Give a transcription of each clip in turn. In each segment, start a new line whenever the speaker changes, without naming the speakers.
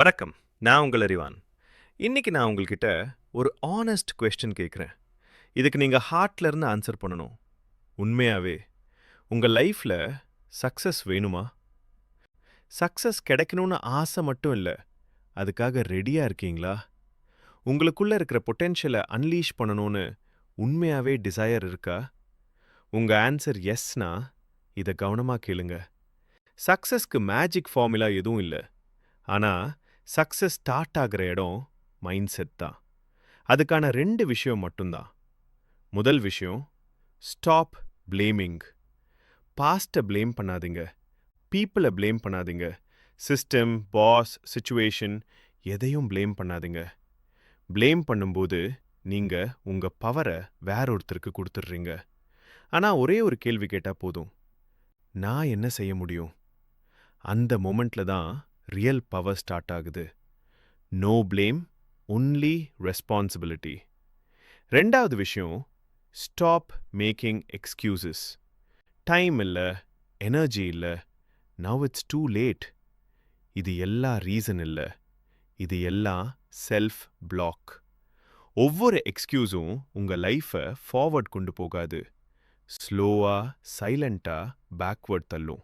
வணக்கம். நான் உங்கள் அறிவான். இன்னைக்கு நான் உங்கள்கிட்ட ஒரு ஆனஸ்ட் கொஸ்டின் கேட்குறேன். இதுக்கு நீங்கள் ஹார்ட்ல இருந்து ஆன்சர் பண்ணணும். உண்மையாவே உங்கள் லைஃப்பில் சக்ஸஸ் வேணுமா? சக்ஸஸ் கிடைக்கணும்னு ஆசை மட்டும் இல்லை அதுக்காக ரெடியாக இருக்கீங்களா? உங்களுக்குள்ள இருக்கிற பொட்டென்ஷியலை அன்லீஷ் பண்ணணும்னு உண்மையாவே டிசையர் இருக்கா? உங்கள் ஆன்சர் எஸ்னா இதை கவனமாக கேளுங்க. சக்ஸஸ்க்கு மேஜிக் ஃபார்முலா எதுவும் இல்லை. ஆனால் சக்ஸஸ் ஸ்டார்ட் ஆகிற இடம் மைண்ட் செட் தான். அதுக்கான ரெண்டு விஷயம் மட்டும்தான். முதல் விஷயம் ஸ்டாப் பிளேமிங் பாஸ்ட்டை பிளேம் பண்ணாதீங்க. பீப்புளை பிளேம் பண்ணாதீங்க. சிஸ்டம் பாஸ் சுச்சுவேஷன் எதையும் பிளேம் பண்ணாதீங்க. பிளேம் பண்ணும்போது நீங்கள் உங்கள் பவரை வேற ஒருத்தருக்கு கொடுத்துட்றீங்க. ஆனால் ஒரே ஒரு கேள்வி கேட்டால் போதும். நான் என்ன செய்ய முடியும்? அந்த மொமெண்ட்டில் தான் ரியல் பவர் ஸ்டார்ட் ஆகுது. நோ ப்ளேம் ஒன்லி ரெஸ்பான்சிபிலிட்டி ரெண்டாவது விஷயம் ஸ்டாப் மேக்கிங் எக்ஸ்கியூசஸ் டைம் இல்லை எனர்ஜி இல்லை நவ் இட்ஸ் டூ லேட் இது எல்லா ரீசன் இல்லை இது எல்லாம் செல்ஃப் பிளாக் ஒவ்வொரு எக்ஸ்கியூஸும் உங்கள் லைஃப்பை ஃபார்வர்ட் கொண்டு போகாது. ஸ்லோவாக சைலண்ட்டாக பேக்வர்ட் தள்ளும்.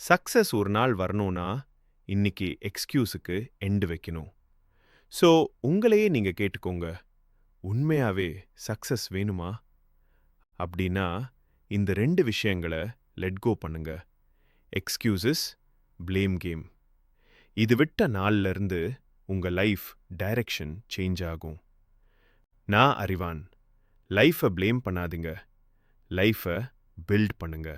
சக்ஸஸ் ஒரு நாள் வரணும்னா இன்னைக்கு எக்ஸ்கியூஸுக்கு எண்டு வைக்கணும். ஸோ உங்களையே நீங்கள் கேட்டுக்கோங்க. உண்மையாவே சக்ஸஸ் வேணுமா? அப்படின்னா இந்த ரெண்டு விஷயங்களை லெட் கோ பண்ணுங்க. எக்ஸ்கியூசஸ் ப்ளேம் கேம் இது விட்ட நாள்ல இருந்து உங்கள் லைஃப் டைரக்ஷன் சேஞ்ச் ஆகும். நான் அறிவான். லைஃப்பை ப்ளேம் பண்ணாதீங்க. லைஃப்பை பில்ட் பண்ணுங்க.